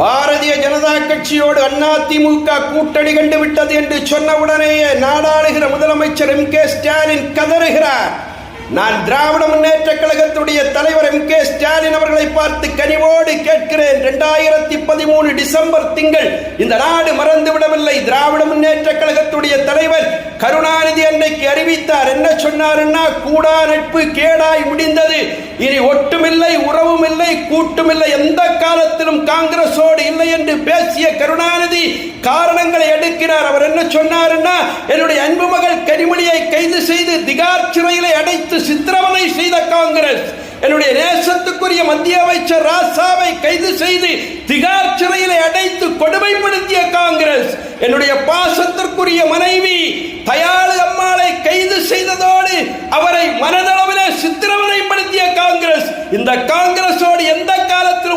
பாரதிய ஜனதா கட்சியோடு அதிமுக கூட்டணி கண்டு விட்டது என்று சொன்னவுடனேயே நாடாளுகிற முதலமைச்சர் எம் கே ஸ்டாலின் கதறுகிறார். நான் திராவிட முன்னேற்ற கழகத்துடைய தலைவர் எம் கே ஸ்டாலின் அவர்களை பார்த்து கனிவோடு கேட்கிறேன். இரண்டாயிரத்தி பதிமூணு டிசம்பர் திங்கள் இந்த நாடு மறந்து விடவில்லை திராவிட முன்னேற்ற கழகத்துடைய தலைவர் கருணாநிதி அன்னைக்கு அறிவித்தார். என்ன சொன்னாருன்னா கூடா நட்பு கேடாய் முடிந்தது. இனி ஒட்டுமில்லை உறவு கூட்டுமில்லை. எந்த காலத்திலும் காங்கிரஸோடு இல்லை என்று பேசிய கருணாநிதி காரணங்களை எடுக்கிறார். அவர் என்ன சொன்னார்னா என்னுடைய அன்பு மகள் கனிமொழியை கைது செய்து திகார் சிறையிலே அடைத்து சித்திரவதை செய்த காங்கிரஸ் என்னுடைய நேசத்துக்குரிய மத்திய அமைச்சர் ராசாவை கைது செய்து திகார் சிறையிலே அடைத்து கொடுமைப்படுத்திய காங்கிரஸ் என்னுடைய பாசத்திற்குரிய மனைவி இந்த காங்கிரஸோடு எந்த காலத்தில்